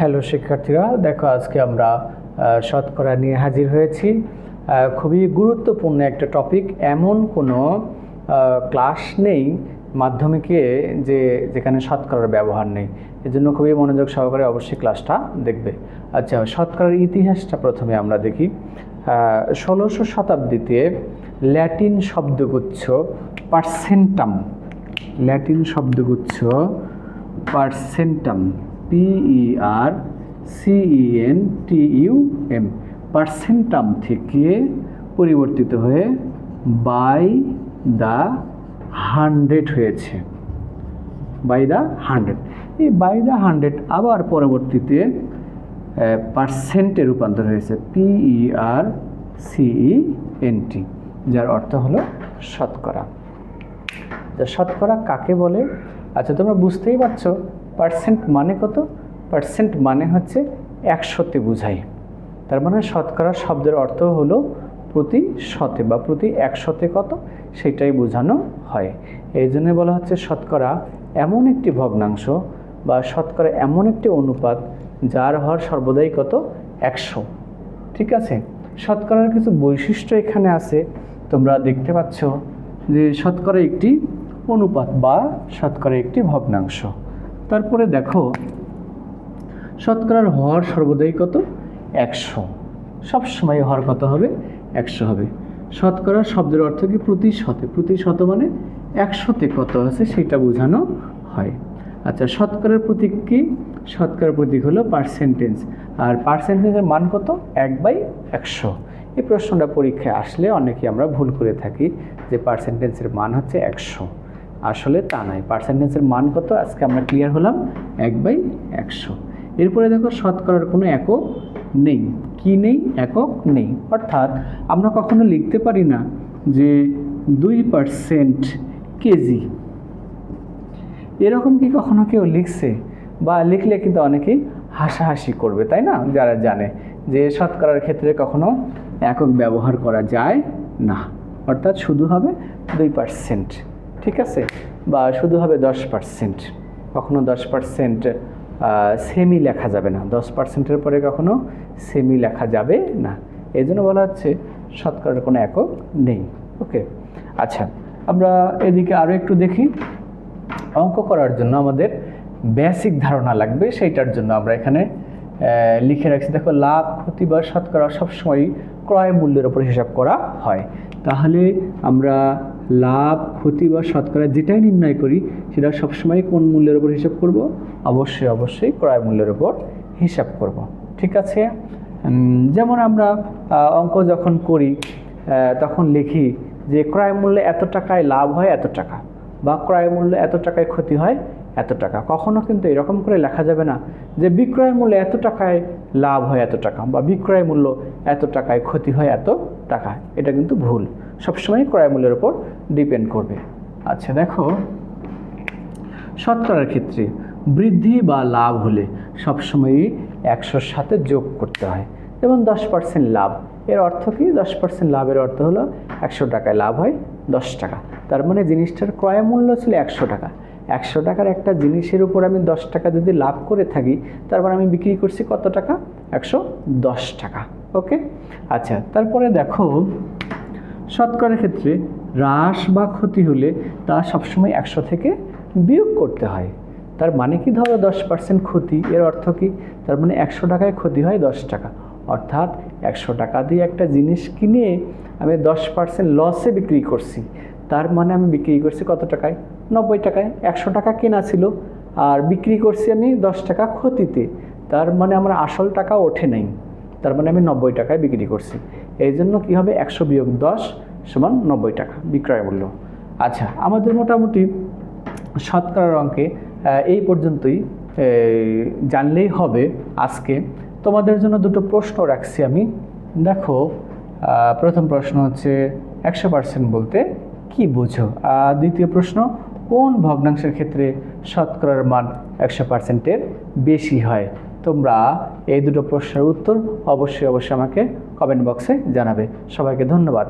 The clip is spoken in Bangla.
হ্যালো শিক্ষার্থীরা, দেখো আজকে আমরা শতকরা নিয়ে হাজির হয়েছি। খুবই গুরুত্বপূর্ণ একটা টপিক এমন কোনো ক্লাস নেই মাধ্যমিকে যে, যেখানে শতকরার ব্যবহার নেই। এজন্য খুবই মনোযোগ সহকারে অবশ্যই ক্লাসটা দেখবে। আচ্ছা শতকরার ইতিহাসটা প্রথমে আমরা দেখি। ষোলোশো শতাব্দীতে ল্যাটিন শব্দগুচ্ছ percentum, Latin শব্দগুচ্ছ percentum P E R C E N T U M percentum থেকে পরিবর্তিত হয়ে বাই দ্য হান্ড্রেড হয়েছে। বাই দ্য হান্ড্রেড এই বাই দ্য হান্ড্রেড আবার পরবর্তীতে পার্সেন্টে রূপান্তর হয়েছে। পিইআর সিই এন টি যার অর্থ হলো শতকরা। তা শতকরা কাকে বলে? আচ্ছা তোমরা বুঝতেই পারছ পার্সেন্ট মানে কত? পার্সেন্ট মানে হচ্ছে একশোতে বোঝাই। তার মানে শতকরা শব্দের অর্থ হলো প্রতি শতে বা প্রতি একশতে কত? সেটাই বোঝানো হয়। এই জন্য বলা হচ্ছে শতকরা এমন একটি ভগ্নাংশ বা শতকরা এমন একটি অনুপাত যার হর সর্বদাই কত? একশো। ঠিক আছে? শতকরার কিছু বৈশিষ্ট্য এখানে আছে। তোমরা দেখতে পাচ্ছ যে শতকরা একটি অনুপাত বা শতকরা একটি ভগ্নাংশ। তারপরে দেখো, শতকরার হর সর্বদাই কত? একশো। সবসময় হর কত হবে? একশো হবে। শতকরা শব্দের অর্থ কি? প্রতি শতে। প্রতি শত মানে একশোতে কত আছে সেটা বোঝানো হয়। আচ্ছা শতকরার প্রতীক কি? শতকরার প্রতীক হলো পার্সেন্টেজ আর পার্সেন্টেজের মান কত? এক বাই একশো। এই প্রশ্নটা পরীক্ষায় আসলে অনেকে আমরা ভুল করে থাকি যে পার্সেন্টেজের মান হচ্ছে একশো। আসলে তা নয়। পার্সেন্টেজের মান কত? আজকে আমরা ক্লিয়ার হলাম এক বাই একশো। এরপরে দেখো শতকরার কোনো একক নেই। কি নেই? একক নেই। অর্থাৎ আমরা কখনো লিখতে পারি না যে দুই পার্সেন্ট কেজি এরকম কি কখনো কেউ লিখছে? বা লিখলে কিন্তু অনেকেই হাসাহাসি করবে, তাই না? যারা জানে যে শতকরার ক্ষেত্রে কখনো একক ব্যবহার করা যায় না। অর্থাৎ শুধু হবে দুই পার্সেন্ট ঠিক আছে? বা শুধু হবে দশ পার্সেন্ট কখনো দশ পার্সেন্ট সেমি লেখা যাবে না। দশ পার্সেন্টের পরে কখনো সেমি লেখা যাবে না। এই জন্য বলা হচ্ছে শতকরার কোনো একক নেই। ওকে? আচ্ছা আমরা এদিকে আরও একটু দেখি। অঙ্ক করার জন্য আমাদের বেসিক ধারণা লাগবে, সেইটার জন্য আমরা এখানে লিখে রাখছি। দেখো, লাভ, ক্ষতি বা শতকরা সবসময় ক্রয় মূল্যের ওপর হিসাব করা হয়। তাহলে আমরা লাভ, ক্ষতি বা শতকরা যেটাই নির্ণয় করি, সেটা সবসময় কোন মূল্যের উপর হিসাব করব? অবশ্যই অবশ্যই ক্রয় মূল্যের উপর হিসাব করব। ঠিক আছে? যেমন আমরা অঙ্ক যখন করি তখন লিখি যে ক্রয় মূল্যে এত টাকায় লাভ হয় এত টাকা বা ক্রয় মূল্য এত টাকায় ক্ষতি হয় এত টাকা। কখনো কিন্তু এরকম করে লেখা যাবে না যে বিক্রয় মূল্য এত টাকায় লাভ হয় এত টাকা বা বিক্রয় মূল্য এত টাকায় ক্ষতি হয় এত টাকা। এটা কিন্তু ভুল। সবসময় ক্রয় মূল্যের উপর ডিপেন্ড করবে। আচ্ছা দেখো। শতকরার ক্ষেত্রে বৃদ্ধি বা লাভ হলে সবসময়ই একশোর সাথে যোগ করতে হয়। যেমন দশ পার্সেন্ট লাভ, এর অর্থ কি? দশ পার্সেন্ট লাভের অর্থ হলো একশো টাকায় লাভ হয় দশ টাকা। তার মানে জিনিসটার ক্রয় মূল্য ছিল একশো টাকা। একশো টাকার একটা জিনিসের উপর আমি দশ টাকা যদি লাভ করে থাকি, তারপর আমি বিক্রি করছি কত টাকা? একশো দশ টাকা। ওকে? আচ্ছা তারপরে দেখো, শতকরার ক্ষেত্রে হ্রাস বা ক্ষতি হলে তা সবসময় একশো থেকে বিয়োগ করতে হয়। তার মানে কি? ধরো দশ পার্সেন্ট ক্ষতি, এর অর্থ কি? তার মানে একশো টাকায় ক্ষতি হয় দশ টাকা। অর্থাৎ একশো টাকা দিয়ে একটা জিনিস কিনে আমি দশ পার্সেন্ট লসে বিক্রি করছি। তার মানে আমি বিক্রি করছি কত টাকায়? নব্বই টাকায়। একশো টাকা কেনা ছিল আর বিক্রি করছি আমি দশ টাকা ক্ষতিতে। তার মানে আমার আসল টাকা ওঠে নাই। তার মানে আমি নব্বই টাকায় বিক্রি করছি। এই জন্য কী হবে? একশো বিয়োগ দশ সমান নব্বই টাকা। বিক্রয় মূল্য। আচ্ছা আমাদের মোটামুটি শতকরার অঙ্কে এই পর্যন্তই জানলেই হবে আজকে। তোমাদের জন্য দুটো প্রশ্ন রাখছি আমি। দেখো প্রথম প্রশ্ন হচ্ছে, একশো পার্সেন্ট বলতে কি বোঝো? আর দ্বিতীয় প্রশ্ন, কোন ভগ্নাংশের ক্ষেত্রে শতকরার মান একশো পার্সেন্টের বেশি হয়? তোমরা এই দুটো প্রশ্নের উত্তর অবশ্যই অবশ্যই আমাকে কমেন্ট বক্সে জানাবে। সবাইকে ধন্যবাদ।